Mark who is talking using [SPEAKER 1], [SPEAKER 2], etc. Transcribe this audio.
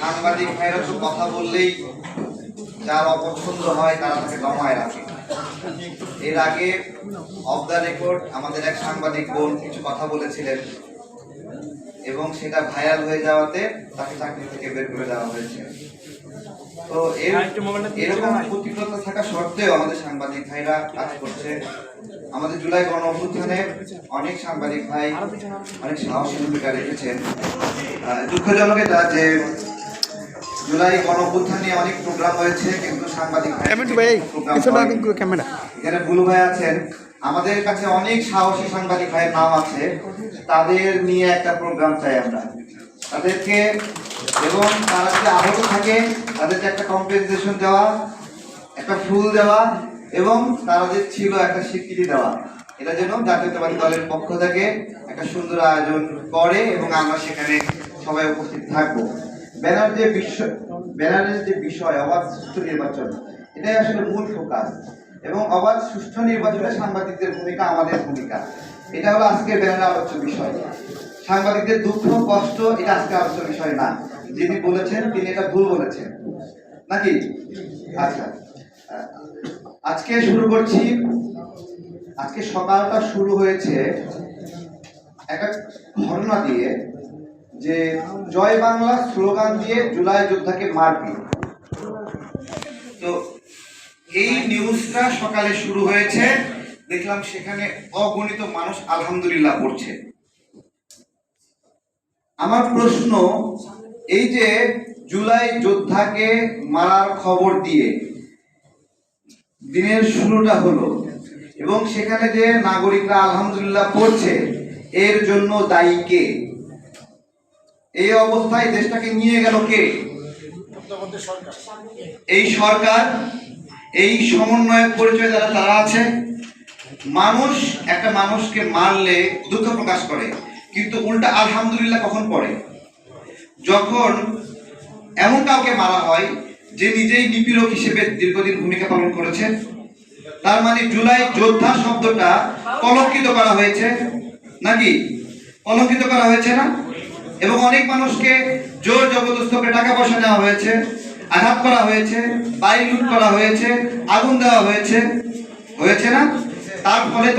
[SPEAKER 1] সাংবাদিক ভাইরা তো কথা বললেই যার অপছন্দ হয় তারা তাকে দমায় রাখে। এর আগে অফ দ্য রেকর্ড আমাদের এক সাংবাদিক বোন কিছু কথা বলেছিলেন এবং সেটা ভাইরাল হয়ে যাওয়াতে তাকে চাকরি থেকে বের করে দেওয়া হয়েছে। তো এরকম প্রতিকূলতা থাকা সত্ত্বেও আমাদের সাংবাদিক ভাইরা কাজ করছে। আমাদের জুলাই গণ অভ্যুত্থানে অনেক সাংবাদিক ভাই অনেক সাহসী ভূমিকা রেখেছেন। দুঃখজনক এটা যে জুলাই গণ অভ্যুত্থান অনেক প্রোগ্রাম হয়েছে কিন্তু সাংবাদিক ভাই এখানে বুলু ভাই আছেন। আমাদের কাছে অনেক সাহসী সাংবাদিক ভাইয়ের নাম আছে। তাদের নিয়ে একটা প্রোগ্রাম চাই আমরা। তাদেরকে এবং তারা যদি আহত থাকে তাদেরকে একটা কম্পেনসেশন দেওয়া একটা ফুল দেওয়া এবং তারা যে ছিল একটা স্বীকৃতি দেওয়া। এটা যেন জাতীয়তাবাদী দলের পক্ষ থেকে একটা সুন্দর আয়োজন করে এবং আমরা সেখানে সবাই উপস্থিত থাকব। ব্যানার যে বিষয় ব্যানারের যে বিষয়, অবাধ সুষ্ঠু নির্বাচন, এটাই আসলে মূল ফোকাস। এবং অবাধ সুষ্ঠু নির্বাচনে সাংবাদিকদের ভূমিকা আমাদের ভূমিকা। এটা হলো আজকের ব্যানার আলোচ্য বিষয়। সাংবাদিকদের দুঃখ, কষ্ট, এটা আজকে আলোচ্য বিষয় না। যিনি বলেছেন, তিনি এটা ভুল বলেছেন। নাকি? আচ্ছা। আজকে শুরু করছি। আজকে সকালটা শুরু হয়েছে একটা ঘটনা দিয়ে যে জয় বাংলা স্লোগান দিয়ে জুলাই যোদ্ধাকে মারপিট তো এই নিউজটা সকালে শুরু হয়েছে। দেখলাম সেখানে অগণিত মানুষ আলহামদুলিল্লাহ পড়ছে। আমার প্রশ্ন, এই যে জুলাই যোদ্ধাকে মারার খবর দিয়ে দিনের শুরুটা হলো। এবং সেখানে যে নাগরিকরা আলহামদুলিল্লাহ পড়ছে, এর জন্য দায়ী কে? এই অবস্থায় দেশটাকে নিয়ে গেল কে? এই সরকার, এই সমন্বয়ক পরিচয় যারা, তারা আছে। মানুষ, একটা মানুষকে মারলে দুঃখ প্রকাশ করে, কিন্তু উল্টা আলহামদুলিল্লাহ কখন পড়ে? যখন এমন কাউকে মারা হয় যে নিজেই নিপীড়ক হিসেবে দীর্ঘদিন ভূমিকা পালন করেছে, তার মানে জুলাই যোদ্ধা শব্দটা কলঙ্কিত করা হয়েছে, নাকি? কলঙ্কিত করা হয়েছে না? এবং অনেক মানুষকে জোর জবরদস্ত করে টাকা পয়সা নেওয়া হয়েছে, আঘাত করা হয়েছে, বাড়ি লুট করা হয়েছে, আগুন দেওয়া হয়েছে হয়েছে না? তার ফলে